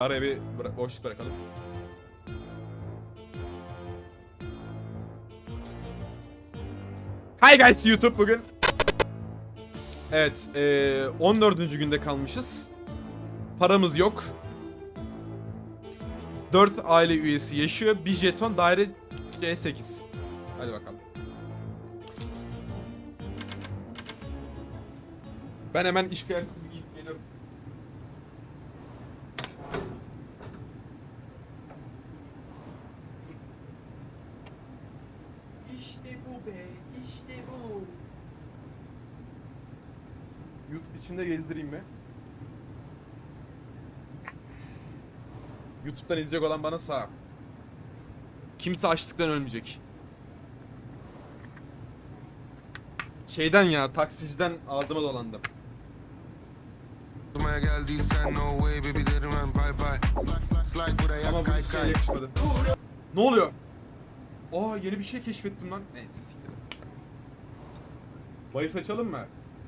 Araya bir bıra- boşluk bırakalım. Hi guys YouTube bugün. Evet, eee 14. günde kalmışız. Paramız yok. 4 aile üyesi yaşıyor. Bir jeton daire C8. Hadi bakalım. Ben hemen iş kıyafetimi giyip geliyorum. İşte bu be, işte bu. YouTube içinde gezdireyim mi? YouTube'dan izleyecek olan bana sağ. Kimse açlıktan ölmeyecek. Şeyden ya, taksiciden ağzıma dolandım. Durmaya geldiysen no way baby derim ben bye bye Slide, slide buraya Ama bu şey kay yakışmadı. Ne oluyor? Aa yeni bir şey keşfettim lan. Neyse siktir. Bahis açalım mı?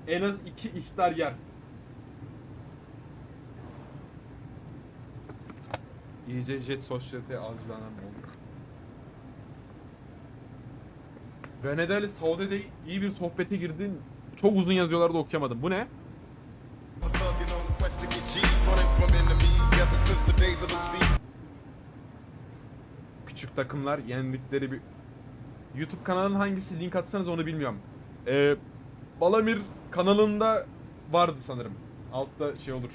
En az iki iftar yer. İyice jet sosyete avcılanan oldu. Venedik'le Saudi'de iyi bir sohbete girdin. Çok uzun yazıyorlardı okuyamadım. Bu ne? Küçük takımlar yendikleri bir YouTube kanalının hangisi link atsanız onu bilmiyorum. Ee, Balamir kanalında vardı sanırım. Altta şey olur.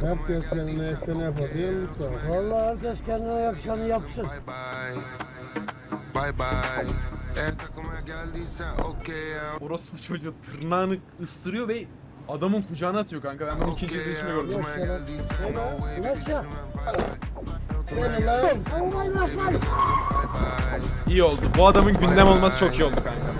Herkes kendine geldiysen yakışanı yapar okey diyor ya, musun? geldiysen herkes kendine yakışanı yapsın. Bye bye Bye bye Eğer takıma geldiysen okey ya Orospu çocuğu tırnağını ıstırıyor ve adamın kucağına atıyor kanka. Ben bunu ikinci ya, gördüm. İyi oldu. Bu adamın gündem olması çok iyi oldu kanka.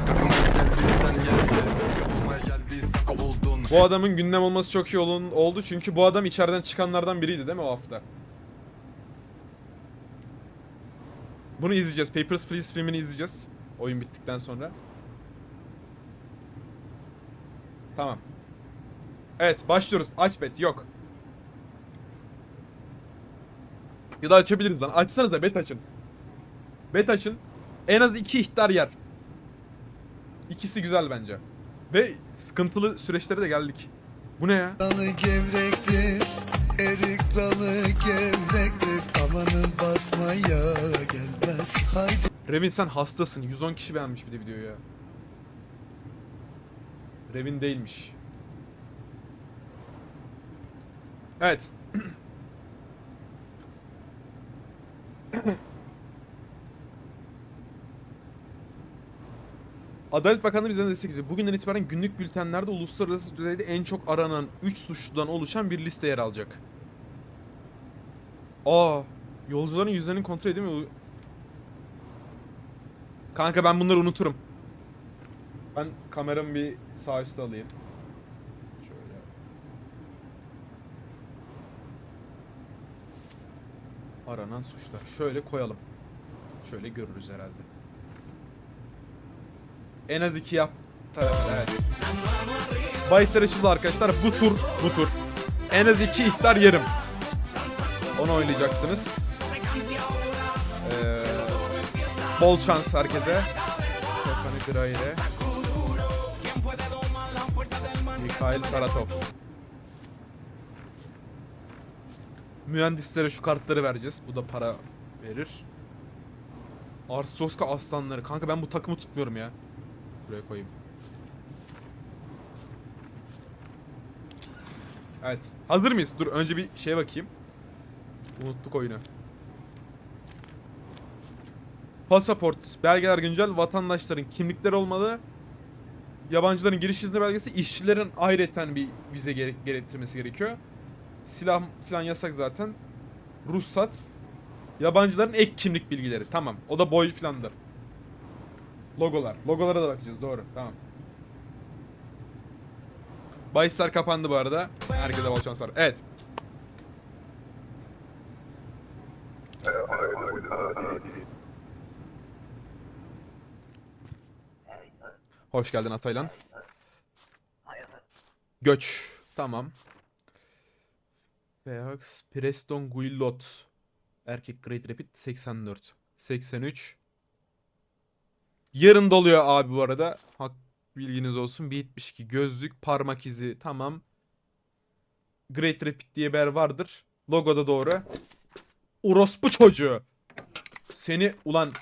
Bu adamın gündem olması çok iyi olun- oldu çünkü bu adam içeriden çıkanlardan biriydi değil mi o hafta? Bunu izleyeceğiz. Papers, Please filmini izleyeceğiz. Oyun bittikten sonra. Tamam. Evet başlıyoruz. Aç bet yok. Ya da açabiliriz lan. Açsanıza bet açın. Bet açın. En az iki ihtar yer. İkisi güzel bence. Ve sıkıntılı süreçlere de geldik. Bu ne ya? dalı gevrektir Erik dalı gevrektir Amanın basmaya gelmez Haydi Revin sen hastasın. 110 kişi beğenmiş bir de videoyu ya. Revin değilmiş. Evet. Adalet Bakanlığı bize destek istiyor. Bugünden itibaren günlük bültenlerde uluslararası düzeyde en çok aranan 3 suçludan oluşan bir liste yer alacak. Aa, yolcuların yüzlerini kontrol edeyim mi? Kanka ben bunları unuturum. Ben kameramı bir sağ üstte alayım. Şöyle. Aranan suçlar. Şöyle koyalım. Şöyle görürüz herhalde. En az iki yap. Evet. Bahisler açıldı arkadaşlar. Bu tur, bu tur. En az iki ihtar yerim. Onu oynayacaksınız. Ee, bol şans herkese. Stefani Graile. Mikhail Saratov. Mühendislere şu kartları vereceğiz. Bu da para verir. Arsoska aslanları. Kanka ben bu takımı tutmuyorum ya. Buraya koyayım. Evet. Hazır mıyız? Dur önce bir şeye bakayım. Unuttuk oyunu. Pasaport, belgeler güncel, vatandaşların kimlikleri olmalı. Yabancıların giriş izni belgesi, işçilerin ayrıten bir vize gere- gerektirmesi gerekiyor. Silah falan yasak zaten. Ruhsat. Yabancıların ek kimlik bilgileri. Tamam. O da boy filandır. Logolar. Logolara da bakacağız. Doğru. Tamam. Bahisler kapandı bu arada. Herkese bol şanslar. Evet. Hoş geldin Ataylan. Göç. Tamam. Feax, Preston Guillot. Erkek Great Rapid 84. 83. Yarın doluyor abi bu arada. Hak bilginiz olsun. 1.72 gözlük, parmak izi tamam. Great Rapid diye bir yer vardır. Logo da doğru. Orospu çocuğu. Seni ulan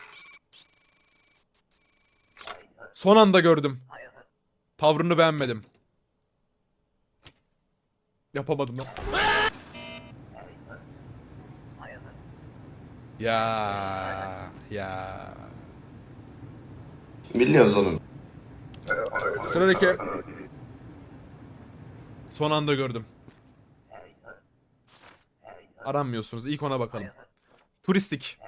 Son anda gördüm. Tavrını beğenmedim. Yapamadım lan. Ya ya. Biliyoruz oğlum. Sıradaki. Son anda gördüm. Aranmıyorsunuz. İlk ona bakalım. Turistik.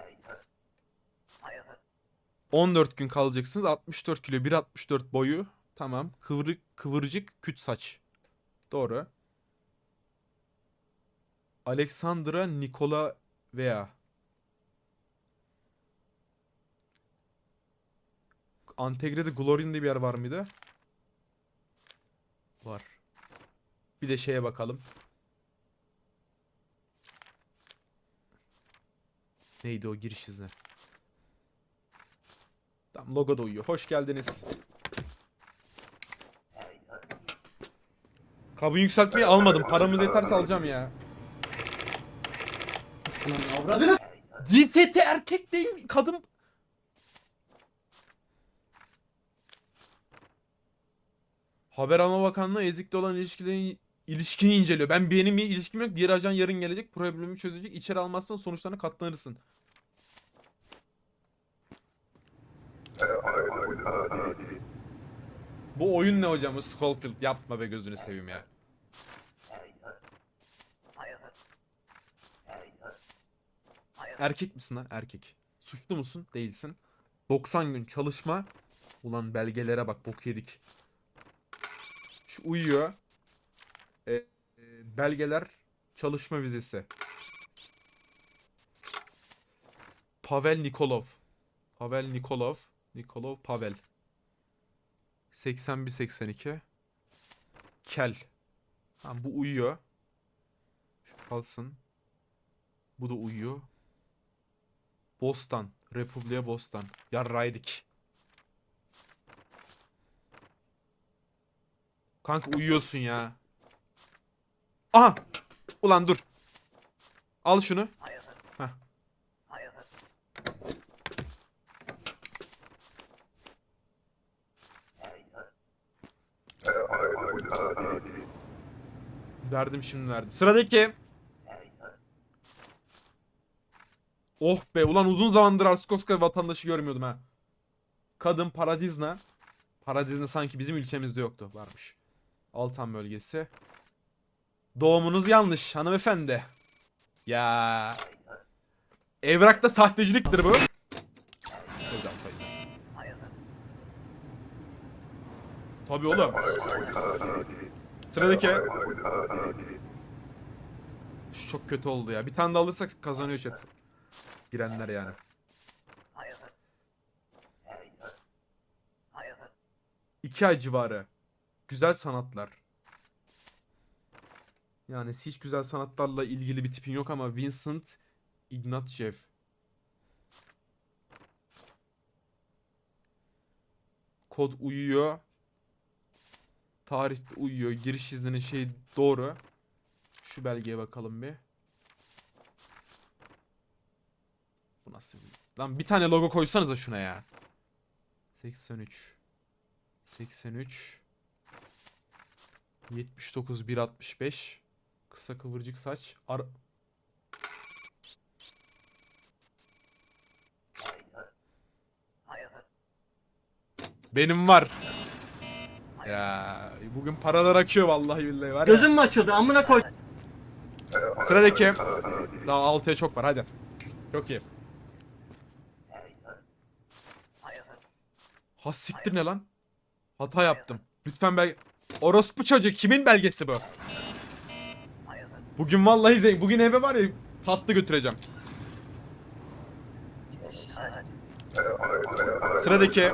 14 gün kalacaksınız. 64 kilo, 1.64 boyu. Tamam. Kıvrık, kıvırcık, küt saç. Doğru. Alexandra Nikola Vea. Antegre'de Glorian diye bir yer var mıydı? Var. Bir de şeye bakalım. Neydi o giriş izni? Tamam logo da uyuyor. Hoş geldiniz. Kabı yükseltmeyi almadım. Paramız yeterse alacağım ya. Cinsiyeti erkek değil kadın. Haber Alma Bakanlığı Ezik'te olan ilişkilerin ilişkini inceliyor. Ben benim bir ilişkim yok. Diğer ajan yarın gelecek. Problemi çözecek. İçeri almazsan sonuçlarına katlanırsın. Bu oyun ne hocam? Skullfield yapma be gözünü seveyim ya. Erkek misin lan? Erkek. Suçlu musun? Değilsin. 90 gün çalışma. Ulan belgelere bak bok yedik. Uyuyor. E, e, belgeler çalışma vizesi. Pavel Nikolov. Pavel Nikolov. Nikolov Pavel. 81-82. Kel. Tamam bu uyuyor. Şu kalsın. Bu da uyuyor. Bostan. Republika Bostan. Yarraydık. Kanka uyuyorsun ya. Aha! Ulan dur. Al şunu. Verdim şimdi verdim. Sıradaki. Oh be ulan uzun zamandır Arskoska vatandaşı görmüyordum ha. Kadın Paradizna. Paradizna sanki bizim ülkemizde yoktu. Varmış. Altan bölgesi. Doğumunuz yanlış hanımefendi. Ya. Evrakta sahteciliktir bu. Tabii oğlum. Sıradaki. Şu çok kötü oldu ya. Bir tane de alırsak kazanıyor chat. Girenler yani. İki ay civarı. Güzel sanatlar. Yani hiç güzel sanatlarla ilgili bir tipin yok ama Vincent Ignatiev. Kod uyuyor. Tarihte uyuyor. Giriş izninin şey doğru. Şu belgeye bakalım bir. Bu nasıl. Lan bir tane logo koysanıza şuna ya. 83. 83. 79 165. Kısa kıvırcık saç. Ar Benim var. Ya bugün paralar akıyor vallahi billahi var ya. Gözüm mü açıldı amına koy. Sıradaki. Daha 6'ya çok var hadi. Çok iyi. Ha siktir ne lan? Hata yaptım. Lütfen bel... Orospu çocuğu kimin belgesi bu? Bugün vallahi zengin. Bugün eve var ya tatlı götüreceğim. Sıradaki.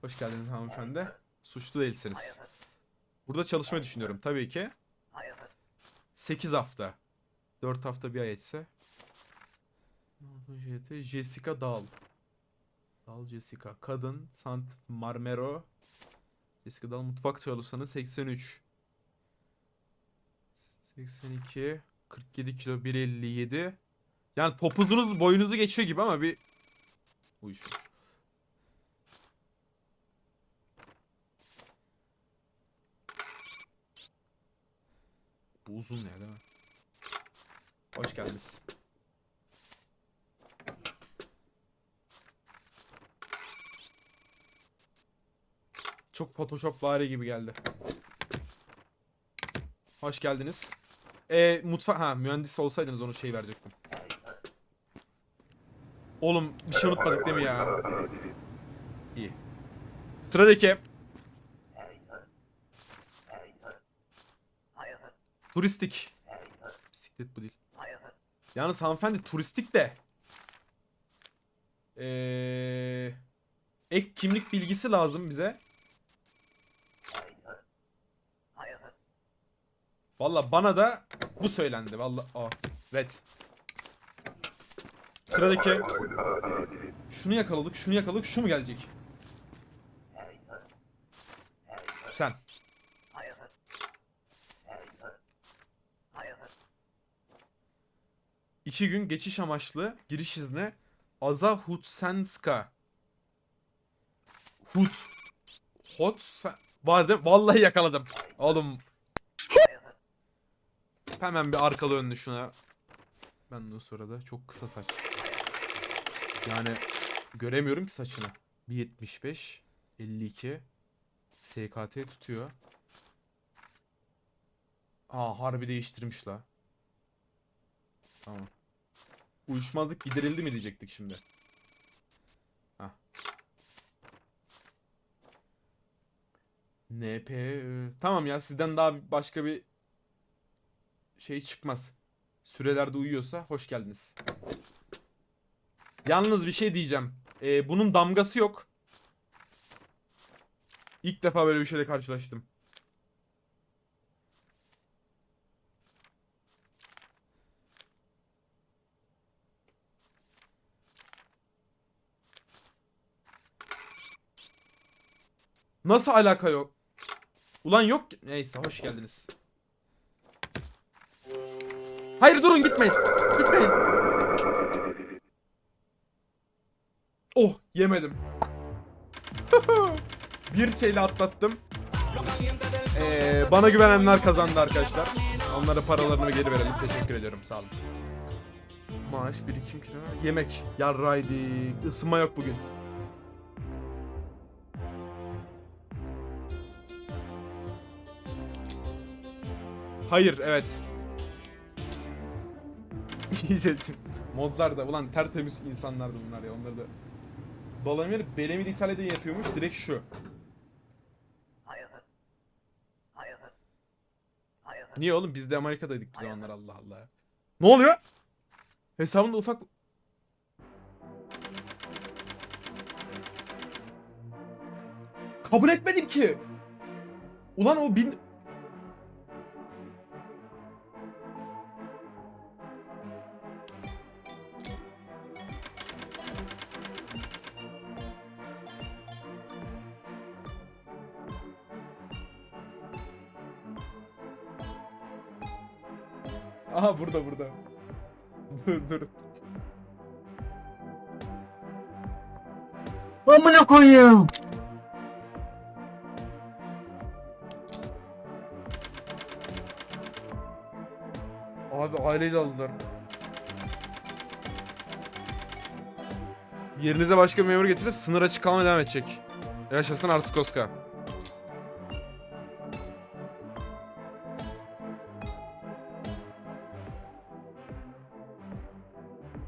Hoş geldiniz hanımefendi. Suçlu değilsiniz. Burada çalışmayı düşünüyorum tabii ki. 8 hafta. 4 hafta bir ay etse. Jessica Dal. Dal Jessica. Kadın. Sant Marmero. Jessica Dal mutfak çalışanı 83. 82. 47 kilo 1.57. Yani topuzunuz boyunuzu geçiyor gibi ama bir uyuşmuş. Bu uzun ya değil mi? Hoş geldiniz. Çok Photoshop vari gibi geldi. Hoş geldiniz. E mutfak ha mühendis olsaydınız onu şey verecektim. Oğlum bir şey unutmadık değil mi ya? İyi. Sıradaki. Turistik. Bisiklet bu değil. Yalnız hanımefendi turistik de. Ee, ek kimlik bilgisi lazım bize. Valla bana da bu söylendi. Valla aa red. Sıradaki. Şunu yakaladık, şunu yakaladık, şu mu gelecek? Sen. İki gün geçiş amaçlı giriş izni Azahutsenska. Hut. Hot. Vallahi, vallahi yakaladım. Oğlum. Hemen bir arkalı önlü şuna. Ben de o sırada çok kısa saç. Yani göremiyorum ki saçını. 1.75 52 SKT tutuyor. Aa harbi değiştirmiş la. Tamam. Uyuşmazlık giderildi mi diyecektik şimdi. Hah. NP tamam ya sizden daha başka bir şey çıkmaz. Sürelerde uyuyorsa hoş geldiniz. Yalnız bir şey diyeceğim. Ee, bunun damgası yok. İlk defa böyle bir şeyle karşılaştım. Nasıl alaka yok? Ulan yok. Neyse hoş geldiniz. Hayır durun gitmeyin. Gitmeyin. Oh yemedim. bir şeyle atlattım. Ee, bana güvenenler kazandı arkadaşlar. Onlara paralarını geri verelim. Teşekkür ediyorum. Sağ olun. Maaş, birikim, kira, yemek. Yarraydı. Isınma yok bugün. Hayır, evet. İyice modlar da ulan tertemiz insanlardı bunlar ya onları da. Balamir Belemir İtalya'da yapıyormuş direkt şu. Niye oğlum biz de Amerika'daydık bir zamanlar Allah Allah. Ne oluyor? Hesabında ufak Kabul etmedim ki. Ulan o bin burada burada. dur dur. Amına koyayım. Abi aileyle aldılar. Yerinize başka memur getirip sınır açık kalmaya devam edecek. Yaşasın Arskoska.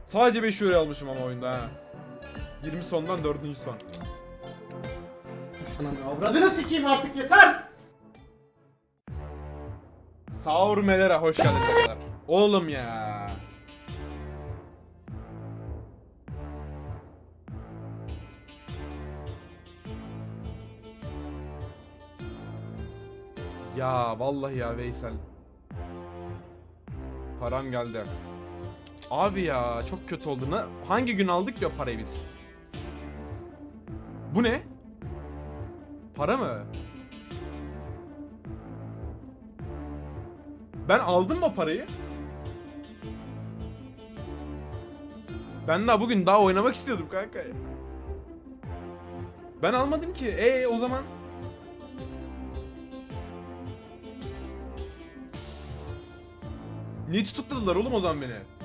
Sadece 5 euro almışım ama oyunda ha. 20 sondan 4. son. Avradını sikeyim artık yeter! Saur Melera hoş geldin tekrar. Oğlum ya. Ya vallahi ya Veysel. Param geldi. Abi ya çok kötü oldu. Ne, hangi gün aldık ya parayı biz? Bu ne? Para mı? Ben aldım mı parayı? Ben daha bugün daha oynamak istiyordum kanka. Ben almadım ki. E o zaman Niye tutukladılar oğlum o zaman beni?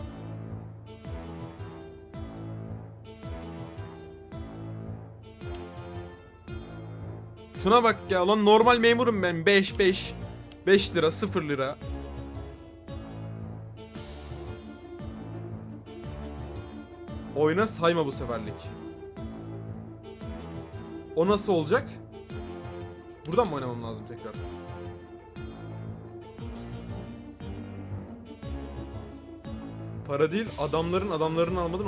Şuna bak ya lan normal memurum ben 5 5 5 lira 0 lira. Oyna sayma bu seferlik. O nasıl olacak? Buradan mı oynamam lazım tekrar? Para değil adamların adamların almadın